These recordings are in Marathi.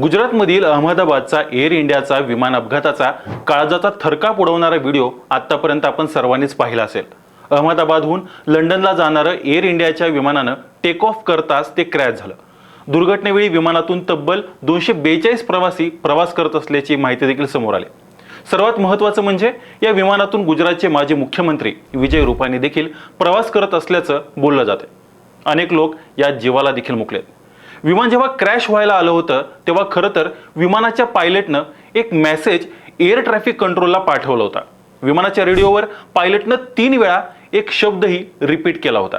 गुजरातमधील अहमदाबादचा एअर इंडियाचा विमान अपघाताचा काळजाचा थरकाप उडवणारा व्हिडिओ आतापर्यंत आपण सर्वांनीच पाहिला असेल. अहमदाबादहून लंडनला जाणारं एअर इंडियाच्या विमानानं टेक ऑफ करताच ते क्रॅश झालं. दुर्घटनेवेळी विमानातून तब्बल दोनशे बेचाळीस प्रवासी प्रवास करत असल्याची माहिती देखील समोर आली. सर्वात महत्त्वाचं म्हणजे या विमानातून गुजरातचे माजी मुख्यमंत्री विजय रुपानी देखील प्रवास करत असल्याचं बोललं जाते अनेक लोक या जीवाला देखील मुकलेत. विमान जेव्हा क्रॅश व्हायला आलं होतं तेव्हा खरं तर विमानाच्या पायलटनं एक मेसेज एअर ट्रॅफिक कंट्रोलला पाठवला होता. विमानाच्या रेडिओवर पायलटनं तीन वेळा एक शब्दही रिपीट केला होता.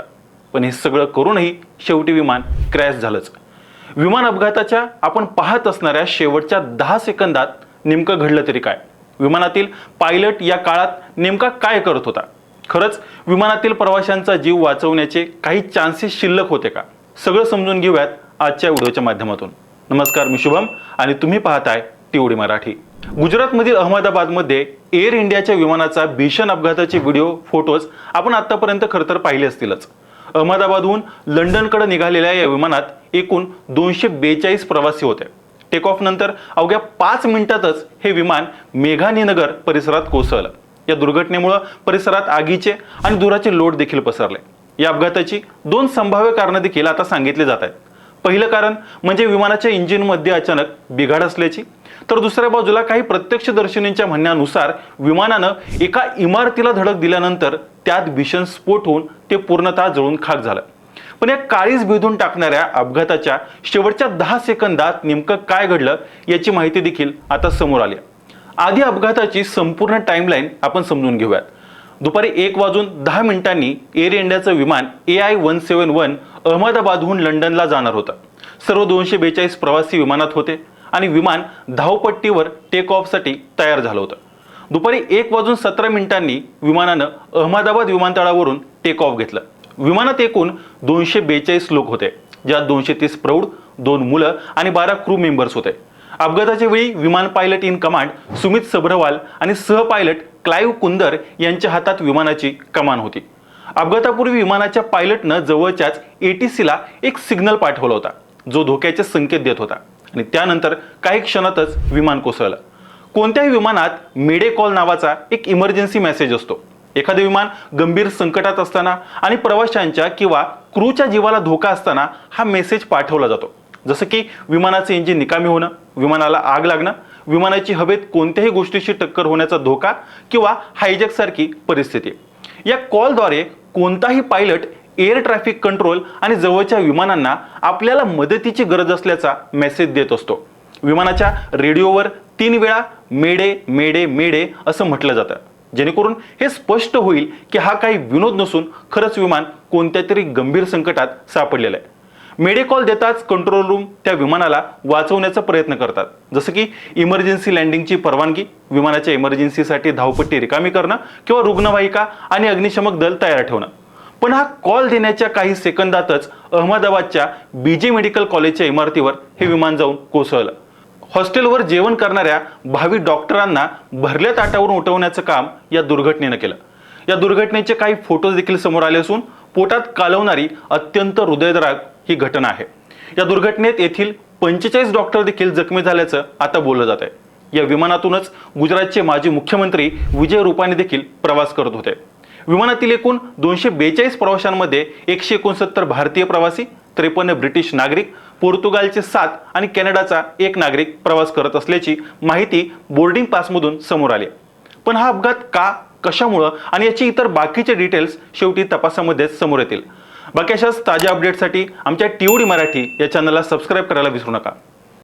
पण हे सगळं करूनही शेवटी विमान क्रॅश झालंच. विमान अपघाताच्या आपण पाहत असणाऱ्या शेवटच्या दहा सेकंदात नेमकं घडलं तरी काय? विमानातील पायलट या काळात नेमका काय करत होता? खरंच विमानातील प्रवाशांचा जीव वाचवण्याचे काही चान्सेस शिल्लक होते का? सगळं समजून घेऊयात आजच्या व्हिडिओच्या माध्यमातून. नमस्कार मी शुभम आणि तुम्ही पाहताय टीओडी मराठी. गुजरातमधील अहमदाबादमध्ये एअर इंडियाच्या विमानाचा भीषण अपघाताचे व्हिडिओ फोटोज आपण आतापर्यंत खरं तर पाहिले असतीलच. अहमदाबादहून लंडनकडे निघालेल्या या विमानात एकूण दोनशे बेचाळीस प्रवासी होते. टेक ऑफ नंतर अवघ्या पाच मिनिटातच हे विमान मेघानीनगर परिसरात कोसळलं. या दुर्घटनेमुळं परिसरात आगीचे आणि धुराचे लोट देखील पसरले. या अपघाताची दोन संभाव्य कारणं देखील आता सांगितली जात आहेत. पहिलं कारण म्हणजे विमानाच्या इंजिनमध्ये अचानक बिघाड असल्याची. तर दुसऱ्या बाजूला काही प्रत्यक्षदर्शिनींच्या म्हणण्यानुसार विमानानं एका इमारतीला धडक दिल्यानंतर त्यात भीषण स्फोट होऊन ते पूर्णतः जळून खाक झालं. पण या काळीच भेदून टाकणाऱ्या अपघाताच्या शेवटच्या दहा सेकंदात नेमकं काय घडलं याची माहिती देखील आता समोर आली आहे. आधी अपघाताची संपूर्ण टाइमलाईन आपण समजून घेऊयात. दुपारी एक वाजून दहा मिनिटांनी एअर इंडियाचं विमान A I one seven one अहमदाबादहून लंडनला जाणार होतं. सर्व दोनशे बेचाळीस प्रवासी विमानात होते आणि विमान धावपट्टीवर टेक ऑफसाठी तयार झालं होतं. दुपारी एक वाजून सतरा मिनिटांनी विमानानं अहमदाबाद विमानतळावरून टेक ऑफ घेतलं. विमानात एकूण दोनशे बेचाळीस लोक होते ज्यात दोनशे तीस प्रौढ दोन मुलं आणि बारा क्रू मेंबर्स होते. अपघाताच्या वेळी विमान pilot in command Sumit Sabharwal आणि सह पायलट क्लाईव्ह कुंदर यांच्या हातात विमानाची कमान होती. अपघातापूर्वी विमानाच्या पायलटनं जवळच्याच एटीसीला एक सिग्नल पाठवला होता. जो धोक्याचे संकेत देत होता. आणि त्यानंतर काही क्षणातच विमान कोसळलं. कोणत्याही विमानात मेडे कॉल नावाचा एक इमर्जन्सी मेसेज असतो. एखादे विमान गंभीर संकटात असताना आणि प्रवाशांच्या किंवा क्रूच्या जीवाला धोका असताना हा मेसेज पाठवला जातो. जसं की विमानाचे इंजिन निकामी होणं विमानाला आग लागणं विमानाची हवेत कोणत्याही गोष्टीशी टक्कर होण्याचा धोका किंवा हायजॅक सारखी परिस्थिती. या कॉलद्वारे कोणताही पायलट एअर ट्रॅफिक कंट्रोल आणि जवळच्या विमानांना आपल्याला मदतीची गरज असल्याचा मेसेज देत असतो. विमानाच्या रेडिओवर तीन वेळा मेडे मेडे मेडे असं म्हटलं जातं. जेणेकरून हे स्पष्ट होईल की हा काही विनोद नसून खरंच विमान कोणत्या तरी गंभीर संकटात सापडलेलं आहे. मेडिकॉल देताच कंट्रोल रूम त्या विमानाला वाचवण्याचा प्रयत्न करतात. जसं की इमर्जन्सी लँडिंगची परवानगी विमानाच्या इमर्जन्सीसाठी धावपट्टी रिकामी करणं किंवा रुग्णवाहिका आणि अग्निशमक दल तयार ठेवणं. पण हा कॉल देण्याच्या काही सेकंदातच अहमदाबादच्या बीजे मेडिकल कॉलेजच्या इमारतीवर हे विमान जाऊन कोसळलं. हॉस्टेलवर जेवण करणाऱ्या भावी डॉक्टरांना भरल्या ताटावरून उठवण्याचं काम या दुर्घटनेनं केलं. या दुर्घटनेचे काही फोटोज देखील समोर आले असून पोटात कालवणारी अत्यंत हृदयद्राग ही घटना आहे. या दुर्घटनेत येथील पंचेचाळीस डॉक्टर देखील जखमी झाल्याचं आता बोललं जात आहे या विमानातूनच गुजरातचे माजी मुख्यमंत्री विजय रुपानी देखील प्रवास करत होते. विमानातील एकूण दोनशे बेचाळीस प्रवाशांमध्ये एकशे एकोणसत्तर भारतीय प्रवासी त्रेपन्न ब्रिटिश नागरिक पोर्तुगालचे सात आणि कॅनडाचा एक नागरिक प्रवास करत असल्याची माहिती बोर्डिंग पासमधून समोर आली पण हा अपघात का कशामुळं आणि याची इतर बाकीचे डिटेल्स शेवटी तपासामध्येच समोर येतील. बाकी अशाच ताज्या अपडेटसाठी आमच्या टीओडी मराठी या चॅनलला सबस्क्राईब करायला विसरू नका.